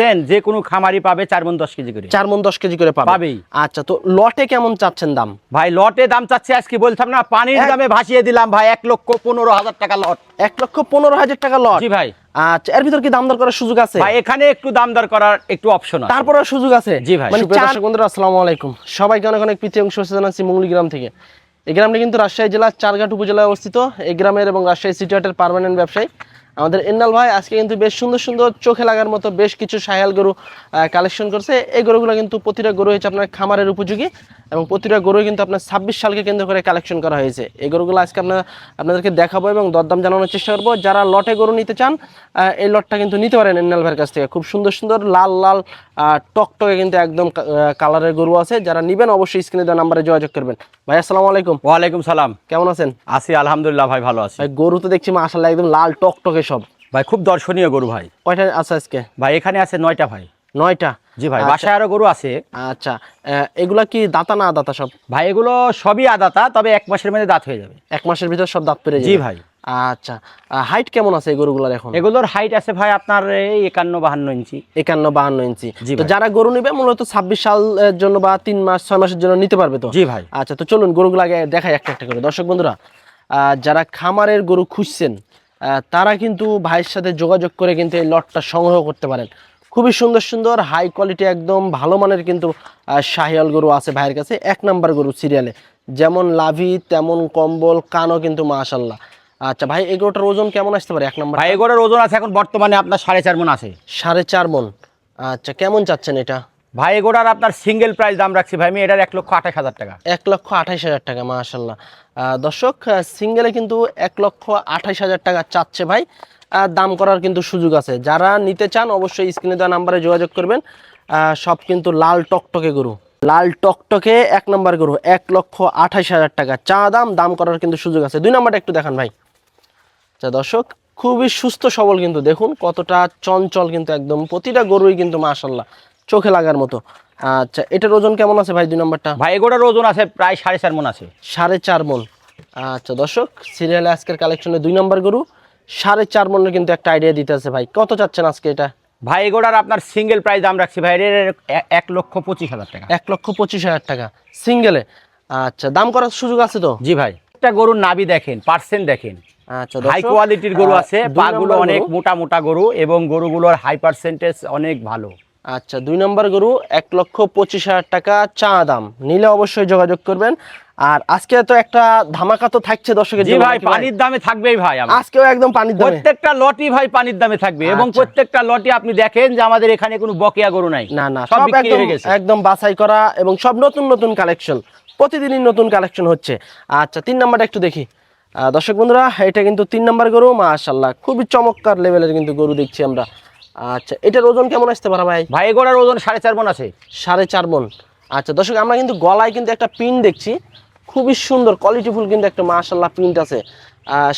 দেন যে কোনো খামারি পাবে চার মন দশ কেজি করে। চার মন দশ কেজি করে পাবে। আচ্ছা তো লটে কেমন চাচ্ছেন দাম? ভাই লটে দাম চাচ্ছে আজকে বলতাম না পানির দামে ভাসিয়ে দিলাম ভাই এক লক্ষ পনেরো হাজার টাকা লট। এক লক্ষ পনেরো হাজার টাকা লট? জি ভাই। আচ্ছা এর ভিতর কি দাম দর করার সুযোগ আছে? ভাই এখানে একটু দাম দর করার একটু অপশন আছে। তারপরে সুযোগ আছে? জি ভাই। মানে চার বন্ধুরা আসসালামু আলাইকুম। সবাইকে অনেক অনেক প্রীতি শুভেচ্ছা জানাচ্ছি মুঙ্গলি গ্রাম থেকে। এই গ্রামটি কিন্তু রাজশাহী জেলার চারঘাট উপজেলায় অবস্থিত। এই গ্রামের এবং রাজশাহী সিটি হাটের পার্মানেন্ট ব্যবসায়ী। আমাদের এন্নাল ভাই আজকে কিন্তু বেশ সুন্দর সুন্দর চোখে লাগার মতো বেশ কিছু সায়াল গরু কালেকশন করছে। এই গরুগুলো কিন্তু প্রতিটা গরু হচ্ছে আপনার খামারের উপযোগী। এবং প্রতিটা গরু কিন্তু আপনার ছাব্বিশ সালকে কেন্দ্র করে কালেকশন করা হয়েছে। এই গরুগুলো আজকে আপনার আপনাদেরকে দেখাবো এবং দরদাম জানানোর চেষ্টা করব। যারা লটে গরু নিতে চান এই লটটা কিন্তু নিতে পারেন এন্নাল ভাইয়ের কাছ থেকে। খুব সুন্দর সুন্দর লাল লাল টকটকে কিন্তু একদম কালারের গরু আছে। যারা নিবেন অবশ্যই স্ক্রিনে দেওয়া নাম্বারে যোগাযোগ করবেন। ভাই আসসালামু আলাইকুম। ওয়ালাইকুম সালাম। কেমন আছেন? আছি আলহামদুলিল্লাহ ভাই ভালো আছি। ভাই গরু তো দেখছি মাশাল্লাহ একদম লাল টকটকে সব। ভাই খুব দর্শনীয় গরু ভাই। কয়টা আছে আজকে? ভাই এখানে আছে নয়টা ভাই। নয়টা? জি ভাই আচ্ছা। বাসায় আরও গরু আছে। আচ্ছা এগুলা কি দাতা না দাতা সব? ভাই এগুলো সবই আদাতা তবে এক মাসের মধ্যে দাঁত হয়ে যাবে। এক মাসের ভিতর সব দাঁত পেরে জি ভাই। আচ্ছা হাইট কেমন আছে এই গরুগুলার এখন? এগুলোর হাইট আছে ভাই আপনার এই একান্ন বাহান্ন ইঞ্চি। একান্ন বাহান্ন ইঞ্চি। তো যারা গরু নিবে মূলত ছাব্বিশ সালের জন্য বা তিন মাস ছয় মাসের জন্য নিতে পারবে তো? জি ভাই। আচ্ছা তো চলুন গরুগুলো আগে দেখাই একটা একটা করে। দর্শক বন্ধুরা আহ, যারা খামারের গরু খুঁজছেন আহ, তারা কিন্তু ভাইয়ের সাথে যোগাযোগ করে কিন্তু এই লটটা সংগ্রহ করতে পারেন। খুবই সুন্দর সুন্দর হাই কোয়ালিটি একদম ভালো মানের কিন্তু শাহিয়াল গরু আছে ভাইয়ের কাছে। এক নাম্বার গরু সিরিয়ালে যেমন লাভি তেমন কম্বল কানও কিন্তু মাশাল্লাহ আচ্ছা ভাই এই গরুটার ওজন কেমন আসতে পারে? এক নাম্বার ভাই এগুলোর ওজন আছে এখন বর্তমানে আপনার সাড়ে চার মন আছে। সাড়ে চার মন। আচ্ছা কেমন চাচ্ছেন এটা? ভাই এগুলোর আপনার সিঙ্গেল প্রাইস দাম রাখছি ভাই আমি এটার এক লক্ষ আঠাশ হাজার টাকা। এক লক্ষ আঠাইশ হাজার টাকা মাশাল্লাহ দর্শক সিঙ্গেলে কিন্তু এক লক্ষ আঠাইশ হাজার টাকা চাচ্ছে ভাই। দাম করার কিন্তু সুযোগ আছে। যারা নিতে চান অবশ্যই স্ক্রিনে দেওয়া নাম্বারে যোগাযোগ করবেন। সব কিন্তু লাল টকটকে গরু। লাল টকটকে এক নম্বর গরু এক লক্ষ আঠাশ হাজার টাকা। চা দাম দাম করার কিন্তু সুযোগ আছে। দুই নাম্বারটা একটু দেখান ভাই। আচ্ছা দর্শক খুবই সুস্থ সবল কিন্তু। দেখুন কতটা চঞ্চল কিন্তু একদম। প্রতিটা গরুই কিন্তু মাশাল্লাহ চোখে লাগার মতো। আচ্ছা এটার ওজন কেমন আছে ভাই দুই নাম্বারটা? ভাই এগুলোর ওজন আছে প্রায় সাড়ে চার মন আছে। সাড়ে চার মন। আচ্ছা দর্শক সিরিয়ালে আজকের কালেকশনে দুই নম্বর গরু। সাড়ে চার মনের কিন্তু একটা আইডিয়া দিতে আছে ভাই। কত চাচ্ছেন আজকে এটা? ভাই এগুলোর আপনার সিঙ্গেল প্রাইস দাম রাখছি ভাই এর এক লক্ষ পঁচিশ হাজার টাকা। এক লক্ষ পঁচিশ হাজার টাকা। সিঙ্গেলে আচ্ছা দাম করার সুযোগ আছে তো? জি ভাই। একটা গরুর নাবি দেখেন পার্সেন্ট দেখেন। আচ্ছা হাই কোয়ালিটির গরু আছে পাগুলো অনেক মোটা মোটা গরু এবং গরুগুলোর হাই পার্সেন্টেজ অনেক ভালো। আচ্ছা দুই নম্বর গরু এক লক্ষ পঁচিশ হাজার টাকা চা দাম। নিলে অবশ্যই যোগাযোগ করবেন। আর আজকে তো একটা ধামাকা তো থাকছে দর্শকের জি জন্য ভাই পানির দামে থাকবেই ভাই আজকেও একদম পানির দামে। প্রত্যেকটা লটি ভাই পানির দামে থাকবে এবং আচ্ছা। প্রত্যেকটা লটি আপনি দেখেন যে আমাদের এখানে কোনো বকেয়া গরু নাই। না না সব একদম একদম বাছাই করা এবং সব নতুন নতুন কালেকশন প্রতিদিনই নতুন কালেকশন হচ্ছে। আচ্ছা তিন নাম্বারটা একটু দেখি। দর্শক বন্ধুরা এটা কিন্তু তিন নাম্বার গরু মাশাল্লাহ খুবই চমৎকার লেভেলের কিন্তু গরু দেখছি আমরা। আচ্ছা এটার ওজন কেমন আসতে পারে ভাই? ভাই এগুলোর ওজন সাড়ে চার মন আছে। সাড়ে চার মন। আচ্ছা দর্শক আমরা কিন্তু গলায় কিন্তু একটা পিন দেখছি। খুবই সুন্দর কোয়ালিটিফুল কিন্তু একটা মাশাল্লাহ প্রিন্ট আছে।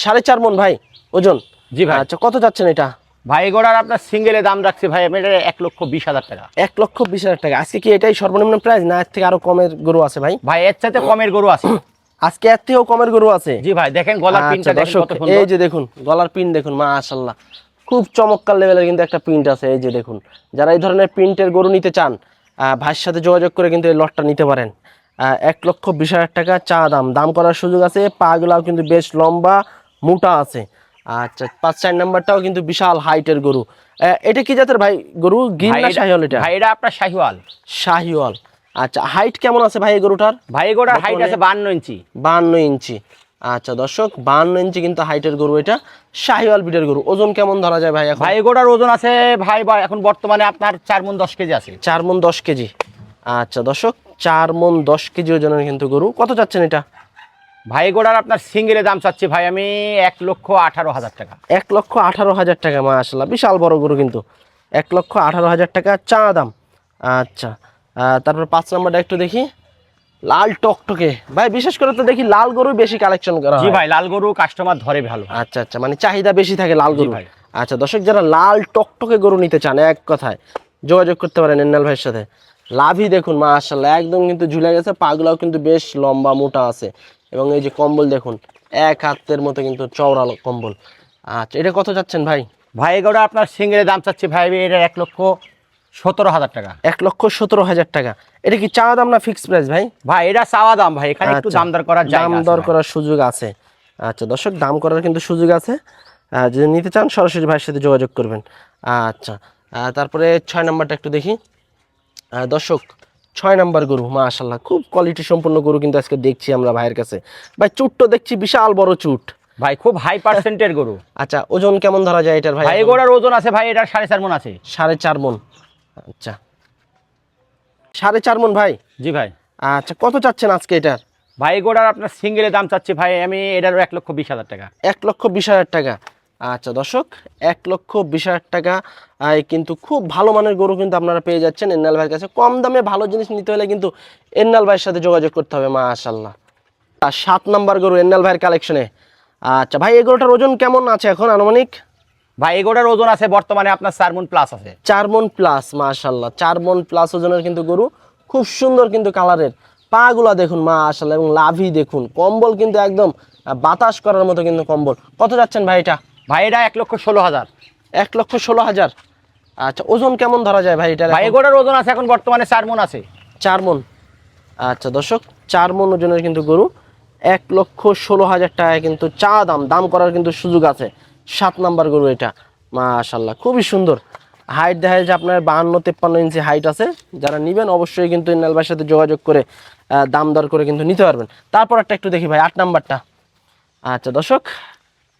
সাড়ে চার মন ভাই ওজন? জি ভাই। আচ্ছা কত যাচ্ছেন এটা? ভাই এগুলোর আপনার সিঙ্গেলে দাম রাখছি ভাই আমি এটা এক লক্ষ বিশ হাজার টাকা। এক লক্ষ বিশ হাজার টাকা। আজকে কি এটাই সর্বনিম্ন প্রাইস না এর থেকে আরও কমের গরু আছে ভাই? ভাই এর চাইতে কমের গরু আছে। আজকে এর থেকেও কমের গরু আছে। জি ভাই দেখেন গলার আচ্ছা, পিনটা দেখেন দর্শক, এই যে দেখুন গলার পিন দেখুন মাশাল্লাহ খুব চমৎকার লেভেলের কিন্তু একটা প্রিন্ট আছে এই যে দেখুন। যারা এই ধরনের প্রিন্টের গরু নিতে চান ভাইয়ের সাথে যোগাযোগ করে কিন্তু এই লটটা নিতে পারেন। এক লক্ষ বিশ হাজার টাকা চা দাম। দাম করার সুযোগ আছে পা গুলাও কিন্তু বেশ লম্বা মোটা আছে। আচ্ছা পাঁচ চার নাম্বারটাও কিন্তু বিশাল হাইটের গরু। এটা কি জাতের ভাই গরু? গির না শাহিওয়াল এটা? ভাই এটা আপনার শাহিওয়াল। শাহিওয়াল। আচ্ছা হাইট কেমন আছে ভাই গরুটার? ভাই এগুলোর হাইট আছে বান্ন ইঞ্চি। বাহান্ন ইঞ্চি। আচ্ছা দর্শক বাহান্ন ইঞ্চি কিন্তু হাইটের গরু এটা। শাহিওয়াল বিটের গরু। ওজন কেমন ধরা যায় ভাই ভাই এগুলোর ওজন আছে ভাই ভাই এখন বর্তমানে আপনার চার মন দশ কেজি আছে। চার মন দশ কেজি। আচ্ছা দর্শক চার মন দশ কেজি ওজনের কিন্তু গরু। কত চাচ্ছেন এটা? ভাই এগুলোর আপনার সিঙ্গেলে দাম চাচ্ছি ভাই আমি এক লক্ষ আঠারো হাজার টাকা। এক লক্ষ আঠারো হাজার টাকা মাশাল্লাহ বিশাল বড় গরু কিন্তু। এক লক্ষ আঠারো হাজার টাকা চা দাম। আচ্ছা তারপর পাঁচ নম্বরটা একটু দেখি। লাল টকটকে। ভাই বিশেষ করে তো দেখি লাল গরু বেশি কালেকশন করা জি হয়। ভাই লাল গরু কাস্টমার ধরে ভালো। আচ্ছা আচ্ছা মানে চাহিদা বেশি থাকে লাল গরু ভাই। আচ্ছা দর্শক যারা লাল টকটকে গরু নিতে চান এক কথায় যোগাযোগ করতে পারেন এন্নাল ভাইয়ের সাথে। লাভই দেখুন মাশাল্লাহ একদম কিন্তু ঝুলে গেছে পাগুলাও কিন্তু বেশ লম্বা মোটা আছে। এবং এই যে কম্বল দেখুন এক হাতের মতো কিন্তু চওড়া কম্বল। আচ্ছা এটা কত যাচ্ছেন ভাই? ভাই এগুলো আপনার সিঙ্গেলে দাম চাচ্ছি ভাই এটার এক লক্ষ সতেরো হাজার টাকা। এক লক্ষ সতেরো হাজার টাকা। এটা কি চা দাম না ফিক্স প্রাইস ভাই? ভাই এটা চাওয়া দাম ভাই এখানে একটু আচ্ছা, দাম দর করার দাম দর করার সুযোগ আছে। আচ্ছা দর্শক দাম করার কিন্তু সুযোগ আছে। যদি নিতে চান সরাসরি ভাইয়ের সাথে যোগাযোগ করবেন। আচ্ছা তারপরে ছয় নাম্বারটা একটু দেখি। দর্শক ছয় নাম্বার গরু মাশাল্লাহ খুব কোয়ালিটি সম্পন্ন গরু কিন্তু আজকে দেখছি আমরা ভাইয়ের কাছে। ভাই চুটটো দেখছি বিশাল বড় চুট। ভাই খুব হাই পার্সেন্টের গরু। আচ্ছা ওজন কেমন ধরা যায় এটার ভাই? ভাই গোড়ার ওজন আছে ভাই এটার সাড়ে চার মন আছে। সাড়ে চার মন। আচ্ছা। সাড়ে চার মন ভাই? জি ভাই। আচ্ছা কত চাচ্ছেন আজকে এটার? ভাই গোড়ার আপনার সিঙ্গেলের দাম চাচ্ছি ভাই আমি এটারও এক লক্ষ বিশ হাজার টাকা। এক লক্ষ বিশ হাজার টাকা। আচ্ছা দর্শক এক লক্ষ বিশ হাজার টাকা কিন্তু খুব ভালো মানের গরু কিন্তু আপনারা পেয়ে যাচ্ছেন এন্নাল ভাইয়ের কাছে। কম দামে ভালো জিনিস নিতে হলে কিন্তু এন্নাল ভাইয়ের সাথে যোগাযোগ করতে হবে মাশাল্লাহ আর সাত নাম্বার গরু এন্নাল ভাইয়ের কালেকশনে আচ্ছা ভাই এই গরুটার ওজন কেমন আছে এখন আনুমানিক? ভাই এগোটার ওজন আছে বর্তমানে আপনার চার মন প্লাস আছে। চার মন প্লাস মাশাল্লাহ চার মন প্লাস ওজনের কিন্তু গরু খুব সুন্দর কিন্তু কালারের। পাগুলা দেখুন মাশাল্লাহ এবং লাভি দেখুন। কম্বল কিন্তু একদম বাতাস করার মতো কিন্তু কম্বল। কত যাচ্ছেন ভাই এটা? ভাই এটা এক লক্ষ ষোলো হাজার। এক লক্ষ ষোলো হাজার। আচ্ছা ওজন কেমন ধরা যায় ভাই এটা ভাই এই গোড়ার ওজন আছে এখন বর্তমানে চার মন আছে। চার মন আচ্ছা দর্শক চার মন ওজনের কিন্তু গরু এক লক্ষ ষোলো হাজার টাকায় কিন্তু চা দাম দাম করার কিন্তু সুযোগ আছে। সাত নাম্বার গরু এটা। মাশাল্লাহ খুবই সুন্দর। হাইট দেখা যায় যে আপনার বাহান্ন তেপ্পান্ন ইঞ্চি হাইট আছে। যারা নেবেন অবশ্যই কিন্তু ইন্নাল ভাইয়ের সাথে যোগাযোগ করে দাম দর করে কিন্তু নিতে পারবেন। তারপর একটা একটু দেখি ভাই আট নাম্বারটা। আচ্ছা দর্শক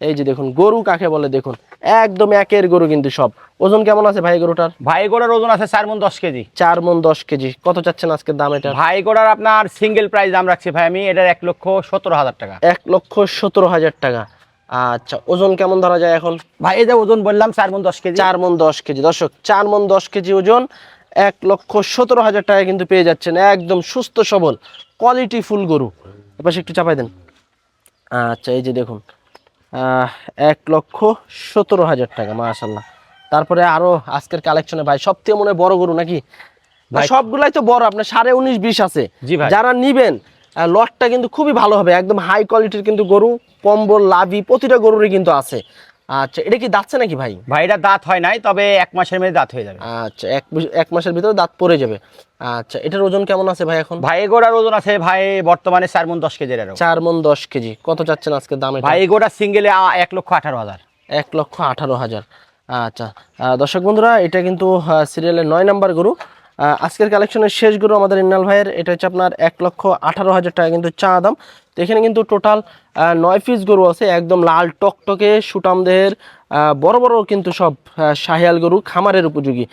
এই যে দেখুন গরু কাকে বলে দেখুন। একদম একের গরু কিন্তু সব। ওজন কেমন আছে ভাই গরুটার? ভাই গোড়ার ওজন আছে চার মন দশ কেজি। চার মন দশ কেজি। কত চাচ্ছেন আজকের দাম এটা ভাই গোড়ার আপনার সিঙ্গেল প্রাইস দাম রাখছি ভাই আমি এটার এক লক্ষ সতেরো হাজার টাকা। এক লক্ষ সতেরো হাজার টাকা। আচ্ছা ওজন কেমন ধরা যায় এখন? ভাই এই যে ওজন বললাম চার মন দশ কেজি। চার মন দশ কেজি। দর্শক চার মন দশ কেজি ওজন এক লক্ষ সতেরো হাজার টাকা কিন্তু পেয়ে যাচ্ছেন একদম সুস্থ সবল কোয়ালিটি ফুল গরু। এপাশে একটু চাপাই দেন। আচ্ছা এই যে দেখুন আহ, এক লক্ষ সতেরো হাজার টাকা মাশাল্লাহ তারপরে আরও আজকের কালেকশনে ভাই সবথেকে মনে হয় বড় গরু নাকি? সবগুলাই তো বড় আপনার সাড়ে উনিশ বিশ আছে। যারা নিবেন লটটা কিন্তু খুবই ভালো হবে একদম হাই কোয়ালিটির কিন্তু গরু কম্বল লাভি প্রতিটা গরুরই কিন্তু আছে। আচ্ছা এটা কি দাচ্ছে নাকি ভাই? ভাই এটা দাঁত হয় নাই তবে এক মাসের মধ্যে দাঁত হয়ে যাবে। আচ্ছা এক এক মাসের ভিতরে দাঁত পড়ে যাবে। আচ্ছা এটার ওজন কেমন আছে ভাই এখন? ভাই গোড়ার ওজন আছে ভাই বর্তমানে চার মন দশ কেজির। চার মন দশ কেজি। কত চাচ্ছেন আজকে দাম ভাই গোড়া সিঙ্গেলে এক লক্ষ আঠারো হাজার। এক লক্ষ আঠারো হাজার। আচ্ছা দর্শক বন্ধুরা এটা কিন্তু সিরিয়ালের নয় নাম্বার গরু। আজকের কালেকশনের শেষ গরু আমাদের ইন্নাল ভাইয়ের, এটা হচ্ছে আপনার এক লক্ষ আঠারো হাজার টাকা কিন্তু চা দাম। তো এখানে কিন্তু টোটাল নয় পিস গরু আছে, একদম লাল টকটকে সুটাম দেহের বড়ো বড় কিন্তু সব শাহিয়াল গরু খামারের উপযোগী।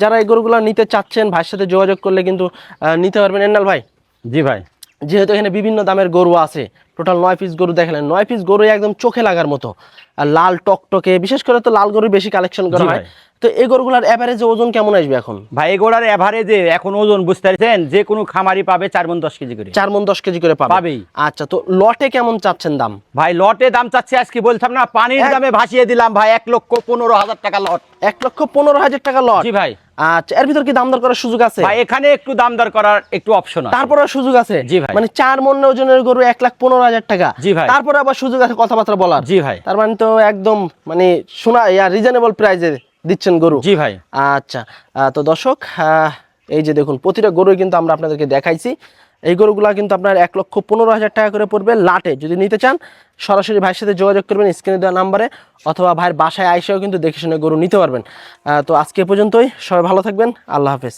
যারা এই গরুগুলো নিতে চাচ্ছেন, ভাইয়ের সাথে যোগাযোগ করলে কিন্তু নিতে পারবেন। ইন্নাল ভাই? জি ভাই। যেহেতু এখানে বিভিন্ন দামের গরু আছে টোটাল নয় পিস গরু দেখালেন। নয় পিস গরু একদম চোখে লাগার মতো। আর লাল টকটকে বিশেষ করে তো লাল গরু বেশি কালেকশন করা হয়। তো এই গরুগুলার অ্যাভারেজে ওজন কেমন আসবে এখন? ভাই এই গোড়ার এভারেজে এখন ওজন বুঝতে পারছেন? যে কোনো খামারি পাবে চার মন দশ কেজি করে। চার মন দশ কেজি করে পাবে। আচ্ছা তো লটে কেমন চাচ্ছেন দাম? ভাই লটে দাম চাচ্ছি আজকে বলতাম না পানির দামে ভাসিয়ে দিলাম ভাই এক লক্ষ পনেরো হাজার টাকা লট। এক লক্ষ পনেরো হাজার টাকা লট। জি ভাই। আচ্ছা এর ভিতর কি দাম দর করার সুযোগ আছে? ভাই এখানে একটু দাম দর করার একটু অপশন আছে। তারপরে সুযোগ আছে? জি ভাই। মানে চার মন ওজনের গরু এক লাখ পনেরো হাজার টাকা। জি ভাই। তারপরে আবার সুযোগ আছে কথাবার্তা বলার। জি ভাই। তার মানে তো একদম মানে শোনা রিজনেবল প্রাইজে দিচ্ছেন গরু। জি ভাই। আচ্ছা আহ, তো দর্শক এই যে দেখুন প্রতিটা গরুই কিন্তু আমরা আপনাদেরকে দেখাইছি। এই গরুগুলা কিন্তু আপনার এক লক্ষ পনেরো হাজার টাকা করে পড়বে লাটে। যদি নিতে চান, সরাসরি ভাইয়ের সাথে যোগাযোগ করবেন, স্ক্রিনে দেওয়া নাম্বারে, অথবা ভাইয়ের বাসায় আইসেও কিন্তু দেখে শুনে গরু নিতে পারবেন। তো আজকে পর্যন্তই, সবাই ভালো থাকবেন, আল্লাহ হাফেজ।